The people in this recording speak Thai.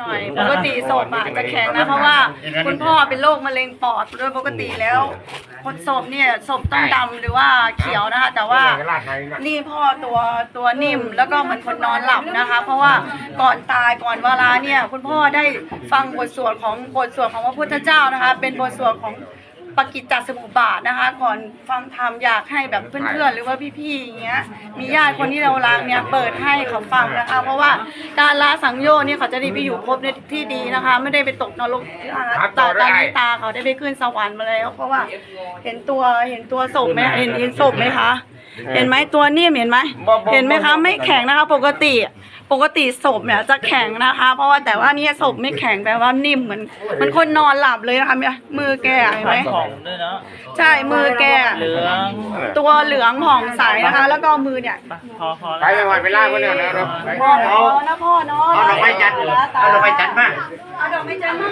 หน่อยปกติศพอะจะแข็งนะเพราะว่าคุณพ่อเป็นโรคมะเร็งปอดโดยปกติแล้ว คนศพเนี่ยศพต้องดำหรือว่าเขียวนะคะ แต่ว่านี่พ่อตัวตัวนิ่มแล้วก็เหมือนคนนอนหลับนะคะ เพราะว่าก่อนตายก่อนเวลาเนี่ย คุณพ่อได้ฟังบทสวดของบทสวดของพระพุทธเจ้านะคะ เป็นบทสวดของ ปกิจจสมุปบาทนะคะ ก่อนฟังธรรมอยากให้แบบเพื่อนๆ หรือว่าพี่ๆอย่างเงี้ยมีญาติคนที่เรารักเนี่ยเปิดให้เขาฟังนะคะ เพราะว่าการละสังโยชน์เนี่ยเขาจะได้ไปอยู่ภพในที่ดีนะคะ ไม่ได้ไปตกนรกอ่าตาตานิตาเขาได้ไปขึ้นสวรรค์มาแล้ว เพราะว่าเห็นตัวเห็นตัวศพไหมเห็นเห็นศพไหมคะ เห็นไหมตัวนิ่มเห็นไหมเห็นไหมคะไม่แข็งนะคะ ปกติปกติศพเนี่ยจะแข็งนะคะ เพราะว่าแต่ว่าเนี่ยศพไม่แข็งแต่ว่านิ่มเหมือนเหมันคนนอนหลับเลยนะคะเนี่ยมือแกเห็นไหมของด้วยเนาะใช่มือแกเหลืองตัวเหลืองผ่องใสนะคะ แล้วก็มือเนี่ยพอพอไปไปไปไปล่าคนเดียวนะพ่อเนาะนะพ่อเนาะเอาดอกไม้จันทร์เอาดอกไม้จันทร์มาเอาดอกไม้จันทร์มา